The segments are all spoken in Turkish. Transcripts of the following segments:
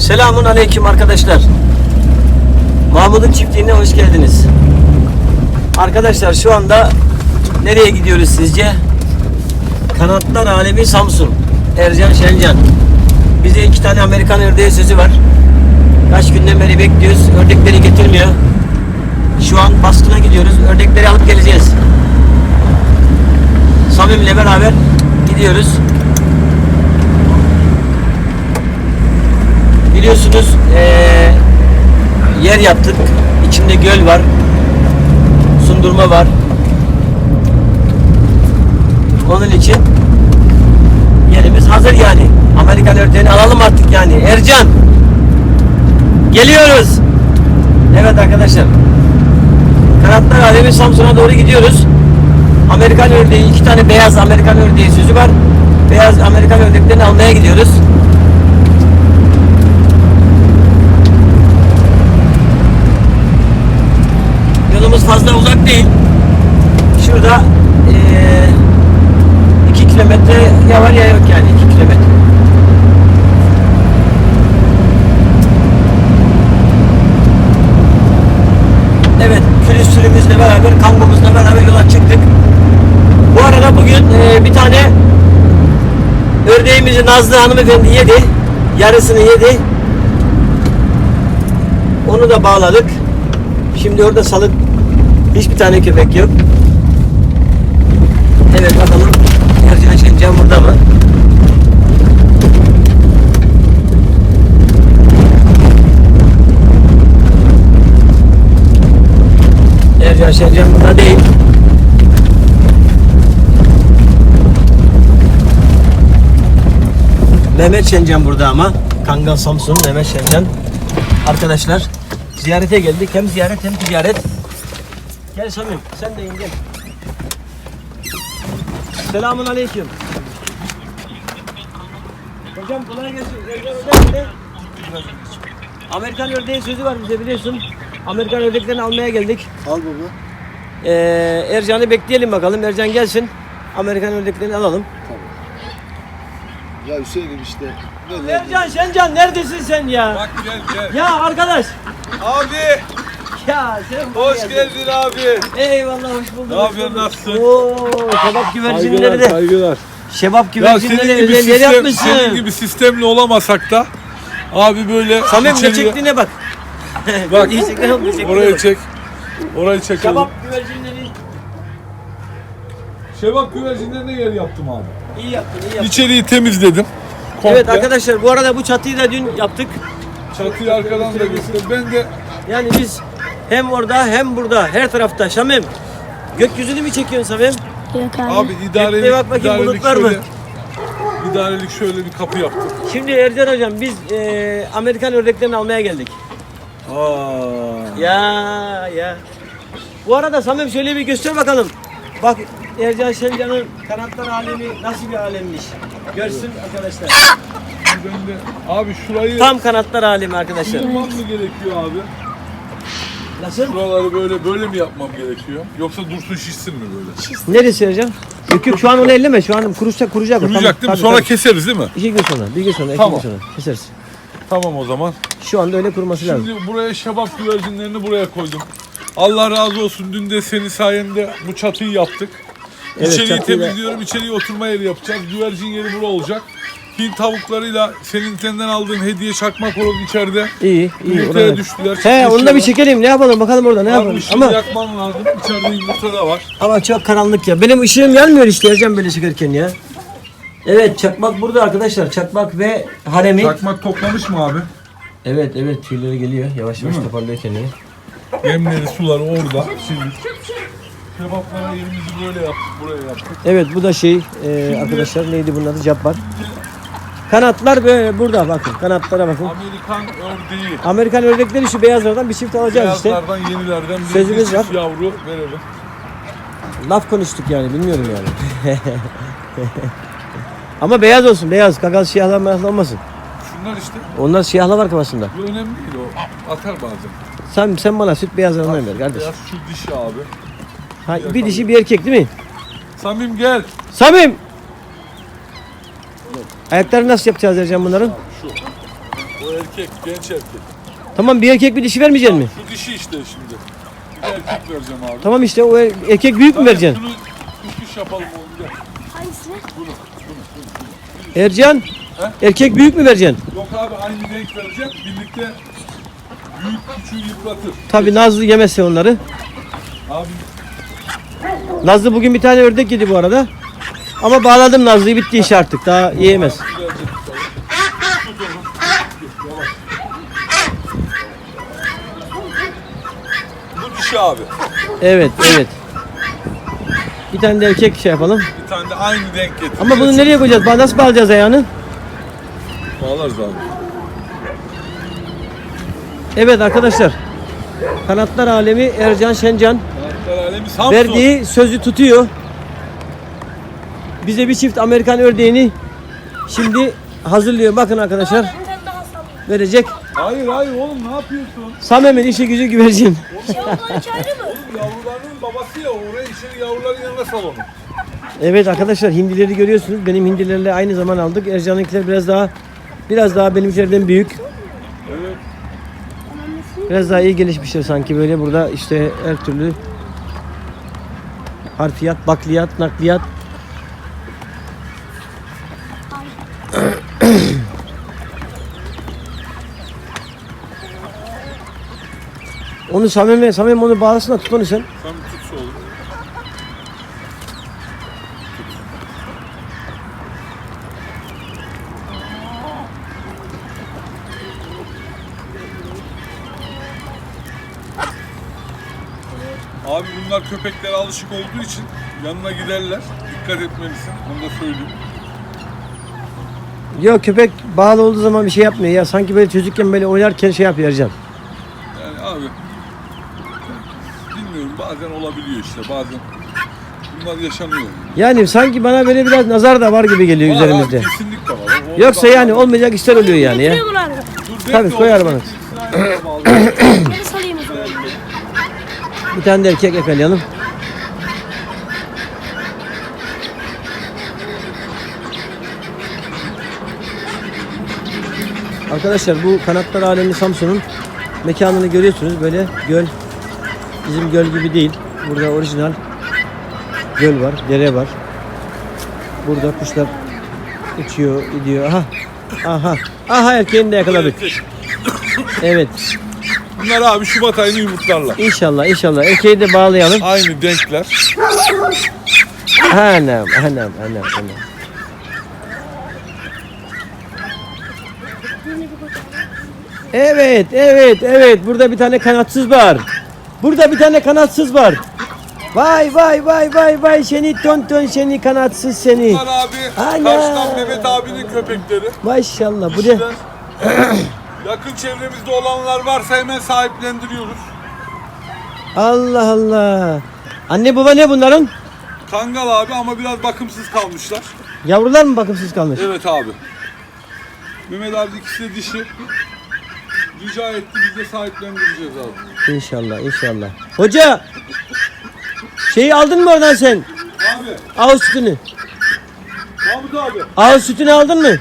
Selamun aleyküm arkadaşlar. Mahmut'un çiftliğine hoş geldiniz. Arkadaşlar şu anda nereye gidiyoruz sizce? Kanatlar Alemi Samsun. Ercan Şencan. Bize iki tane Amerikan ördeği sözü var. Kaç günden beri bekliyoruz. Ördekleri getirmiyor. Şu an baskına gidiyoruz. Ördekleri alıp geleceğiz. Samim'le beraber gidiyoruz. Biliyorsunuz eee, yer yaptık. İçinde göl var. Sundurma var. Onun için yerimiz hazır yani. Amerikan ördeğini alalım artık yani. Ercan geliyoruz. Evet arkadaşlar. Kanatlar Alemi Samsun'a doğru gidiyoruz. Amerikan ördeği, iki tane beyaz Amerikan ördeği sözü var. Beyaz Amerikan ördeklerini almaya gidiyoruz. Yolumuz fazla uzak değil. Şurada eee 2 kilometre ya var ya yok yani 2 kilometre. Evet, külüstürümüzle beraber, kambumuzla beraber yola çıktık. Bu arada bugün eee, bir tane ördeğimizi Nazlı hanımefendi yedi. Yarısını yedi. Onu da bağladık. Şimdi orada salık hiçbir tane köpek yok. Evet bakalım Ercan Şencan burada mı? Ercan Şencan burada değil. Mehmet Şencan burada ama. Kangal Samsun Mehmet Şencan. Arkadaşlar ziyarete geldik. Hem ziyaret hem ticaret. Gel Samim sen de in gel. Selamun aleyküm. Hocam kolay gelsin. Hocam ne? Amerikan ördeği sözü var bize biliyorsun. Amerikan ördeklerini almaya geldik. Al baba. Ee, Ercan'ı bekleyelim bakalım. Ercan gelsin. Amerikan ördeklerini alalım. Ya Hüseyin'im işte. Ercan Şencan neredesin sen ya? Bak gel gel. Ya arkadaş. Abi Ya sen buraya hoş gel. geldin abi. Eyvallah hoş bulduk. Ne hoş yapıyorsun, bulduk. nasılsın? Oo, kebap güvercinleri de. saygılar. Şebap Ya güvercinleri senin gibi, özel yer sistem, yapmışsın. senin gibi sistemli olamasak da abi böyle Samim ne çektiğine bak. Bak, İyi çekti. Orayı çek. Orayı çekelim. Kebap güvercinleri Şebap güvercinlerine yer yaptım abi. iyi yaptın, iyi yaptın. İçeriği temizledim. Komple. Evet arkadaşlar bu arada bu çatıyı da dün yaptık. Çatıyı arkadan da getirdim. Ben de Yani biz hem orada hem burada her tarafta Şamim. Gökyüzünü mü çekiyorsun Samim? Yok abi. abi idarelik, bak bakayım, idarelik bulut var mı? şöyle, idarelik şöyle bir kapı yaptım. Şimdi Ercan hocam biz eee, Amerikan ördeklerini almaya geldik. Aa. Ya ya. Bu arada Samim şöyle bir göster bakalım. Bak Ercan Şencan'ın kanatlar alemi nasıl bir alemmiş. Görsün arkadaşlar. Ben de abi şurayı Tam kanatlar alemi arkadaşlar. Kırmam mı gerekiyor abi? Nasıl? Şuraları böyle böyle mi yapmam gerekiyor? Yoksa dursun şişsin mi böyle? Neresi Ercan? Yok yok şu an onu elleme. Şu an kuruşacak kuracak. o. Kuruyacak değil mi? Sonra keseriz değil mi? İki gün sonra, bir gün sonra, iki Tamam. gün sonra keseriz. Tamam o zaman. Şu anda öyle kuruması lazım. Şimdi buraya şebap güvercinlerini buraya koydum. Allah razı olsun. Dün de senin sayende bu çatıyı yaptık. Evet, İçeriği temizliyorum. İçeriye oturma yeri yapacağız. Güvercin yeri bura olacak. Hint tavuklarıyla senin senden aldığın hediye çakmak horoz içeride. İyi, iyi. Yumurtaya düştüler. He onu da bir çıkmışlar. çekelim. Ne yapalım bakalım orada ne Abi yapalım. ışığı Ama yakman lazım. İçeride yumurta da var. ama çok karanlık ya. Benim ışığım yanmıyor işte Ercan böyle çıkarken ya. Evet çakmak burada arkadaşlar. Çakmak ve haremi. Çakmak toplamış mı abi? Evet evet tüyleri geliyor. Yavaş yavaş toparlıyor kendini. Yemleri, suları orada. Şimdi kebaplara yerimizi böyle yaptık, buraya yaptık. Evet bu da şey e, arkadaşlar neydi bunun adı? Cabbar. Kanatlar böyle burada bakın. Kanatlara bakın. Amerikan ördeği. Amerikan ördekleri şu beyazlardan bir çift alacağız işte. Beyazlardan yenilerden bir Sözümüz var. yavru verelim. Laf konuştuk yani bilmiyorum yani. Ama beyaz olsun beyaz. Kakal siyahlar meyahlar olmasın. Şunlar işte. Onlar siyahla var kafasında. Bu önemli değil o. Atar bazen. Sen sen bana süt beyazlarından ver kardeş. Beyaz şu dişi abi. Ha, bir dişi bir erkek değil mi? Samim gel. Samim! Ayakları nasıl yapacağız Ercan bunların? Şu. O erkek, genç erkek. Tamam bir erkek bir dişi vermeyecek mi? Şu dişi işte şimdi. Bir erkek vereceğim abi. Tamam işte o er- erkek büyük mü vereceksin? Şunu iş yapalım oğlum gel. Hangisini? Ercan erkek büyük mü vereceksin? Yok abi aynı renk vereceğim. Birlikte büyük küçüğü yıpratır. Tabii Nazlı yemezse onları. Abi Nazlı bugün bir tane ördek yedi bu arada. Ama bağladım Nazlı'yı bitti iş artık daha yiyemez. Bu dişi abi. Evet evet. Bir tane de erkek şey yapalım. Bir tane de aynı renk getir. Ama bunu nereye koyacağız? Ba- Nasıl bağlayacağız ayağını? Bağlarız abi. Evet arkadaşlar. Kanatlar alemi Ercan Şencan. Verdiği sözü tutuyor. Bize bir çift Amerikan ördeğini şimdi hazırlıyor. Bakın arkadaşlar verecek. Hayır hayır oğlum ne yapıyorsun? Samem'in işi gücü güvercin. Şey mı? Oğlum yavrularının babası ya oraya içeri yavruların yanına sal onu. Evet arkadaşlar hindileri görüyorsunuz. Benim hindilerle aynı zaman aldık. Ercan'ınkiler biraz daha biraz daha benimkilerden büyük. Evet. Biraz daha iyi gelişmişler sanki böyle burada işte her türlü harfiyat, bakliyat, nakliyat. onu Samim'e, Samim onu bağlasın da tut onu sen. Bir tut şu oğlum. Abi bunlar köpeklere alışık olduğu için yanına giderler. Dikkat etmelisin. Onu da söyleyeyim. Yok köpek bağlı olduğu zaman bir şey yapmıyor ya. Sanki böyle çocukken böyle oynarken şey yapıyor Ercan. Yani abi bilmiyorum bazen olabiliyor işte bazen bunlar yaşanıyor. Yani sanki bana böyle biraz nazar da var gibi geliyor Var üzerimizde. abi, kesinlikle var. O- Yoksa yani olmayacak işler oluyor yani ya. Getiriyor bunlar. Dur, bekle Tabii, koy aynı bağlı. Geri salayım. Bir tane de erkek yakalayalım. Arkadaşlar bu kanatlar alemi Samsun'un mekanını görüyorsunuz böyle göl bizim göl gibi değil. Burada orijinal göl var, dere var. Burada kuşlar uçuyor, gidiyor. Aha. Aha. Aha erkeğini de yakaladık. Evet. Bunlar abi Şubat ayını yumurtlarlar. İnşallah inşallah erkeği de bağlayalım. Aynı denkler. Anam, anam, anam, anam. Evet, evet, evet. Burada bir tane kanatsız var. Burada bir tane kanatsız var. Vay vay vay vay vay seni ton ton seni kanatsız seni. Bunlar abi Ana. karşıdan Mehmet abinin köpekleri. Maşallah bu ne? Yakın çevremizde olanlar varsa hemen sahiplendiriyoruz. Allah Allah. Anne baba ne bunların? Kangal abi ama biraz bakımsız kalmışlar. Yavrular mı bakımsız kalmış? Evet abi. Mehmet abi ikisi de dişi. Rica etti biz de sahiplendireceğiz abi. İnşallah inşallah. Hoca şeyi aldın mı oradan sen? Abi, Ağız sütünü. Mahmut abi, Ağız sütünü aldın mı?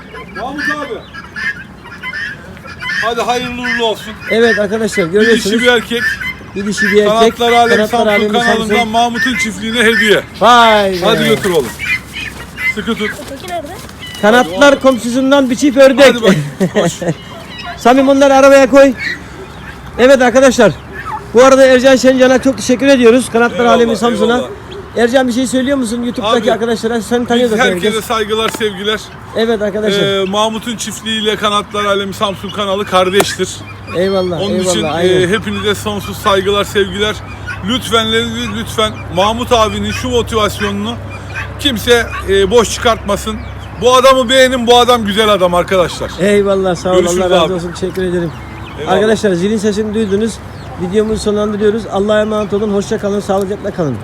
Hadi hayırlı uğurlu olsun. Evet arkadaşlar Bir görüyorsunuz. dişi bir erkek. Bir dişi bir erkek. Kanatlar Alem Kanatlar Samsun Alemi kanalından Samsun. Mahmut'un çiftliğine hediye. Vay be. Hadi götür oğlum. Sıkı tut. Öteki nerede? Kanatlar komşusundan bir çift ördek. Hadi bak. Koş. Samim onları arabaya koy. Evet arkadaşlar. Bu arada Ercan Şencan'a çok teşekkür ediyoruz. Kanatlar Eyvallah, Alemi Samsun'a. Ercan bir şey söylüyor musun YouTube'daki Abi, arkadaşlara? Sen Biz tanıyorsun. herkese saygılar, sevgiler. Evet arkadaşlar. Ee, Mahmut'un çiftliğiyle Kanatlar Alemi Samsun kanalı kardeştir. eyvallah. Onun eyvallah. için aynen. e, hepinize sonsuz saygılar, sevgiler. Lütfen lütfen Mahmut abinin şu motivasyonunu kimse e, boş çıkartmasın. Bu adamı beğenin, bu adam güzel adam arkadaşlar. Eyvallah sağ ol. Görüşürüz Allah razı abi. olsun. Teşekkür ederim. Eyvallah. Arkadaşlar zilin sesini duydunuz. Videomuzu sonlandırıyoruz. Allah'a emanet olun. Hoşça kalın. Sağlıcakla kalın.